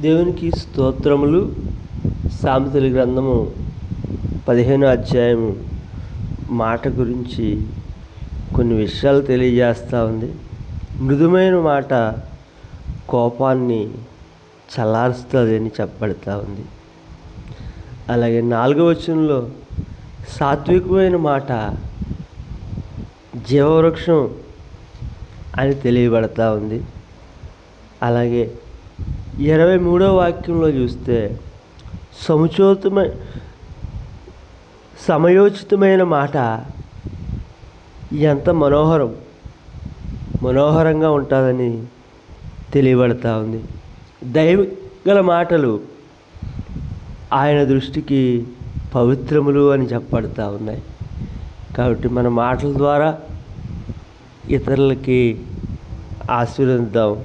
దేవునికి స్తోత్రములు. సామెతల గ్రంథము పదిహేను అధ్యాయం మాట గురించి కొన్ని విషయాలు తెలియజేస్తూ ఉంది. మృదుమైన మాట కోపాన్ని చల్లారుస్తుంది అని ఉంది. అలాగే నాలుగవ వచనంలో సాత్వికమైన మాట జీవవృక్షం అని తెలియబడతా ఉంది. అలాగే ఇరవై మూడవ వాక్యంలో చూస్తే సముచోతమైన సమయోచితమైన మాట ఎంత మనోహరం మనోహరంగా ఉంటుందని తెలియబడతా ఉంది. దైవ గల మాటలు ఆయన దృష్టికి పవిత్రములు అని చెప్పబడతా ఉన్నాయి. కాబట్టి మన మాటల ద్వారా ఇతరులకి ఆశీర్వదిద్దాం.